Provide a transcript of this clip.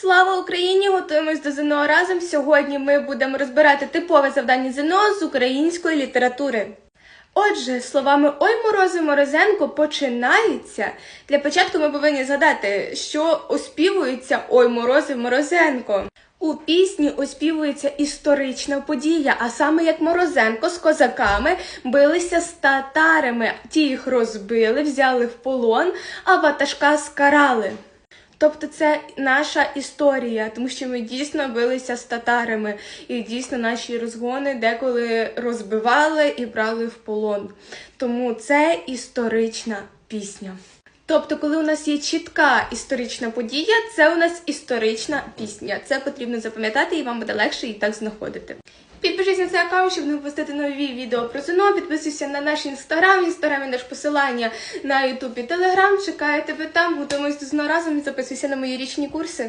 Слава Україні! Готуємось до ЗНО разом. Сьогодні ми будемо розбирати типове завдання ЗНО з української літератури. Отже, словами Ой Морози Морозенко починається. Для початку ми повинні згадати, що оспівується Ой Морози Морозенко. У пісні оспівується історична подія, а саме як Морозенко з козаками билися з татарами. Ті їх розбили, взяли в полон, а ватажка скарали. Тобто це наша історія, тому що ми дійсно билися з татарами, і дійсно наші розгони деколи розбивали і брали в полон. Тому це історична пісня. Тобто, коли у нас є чітка історична подія, це у нас історична пісня. Це потрібно запам'ятати, і вам буде легше її так знаходити. Підпишись на цей аккаунт, щоб не випустити нові відео про ЗНО. Підписуйся на наш інстаграм. інстаграм інстаграмі наш посилання на Ютуб і Телеграм. Чекаю тебе там. Готуємось до ЗНО разом і записуйся на мої річні курси.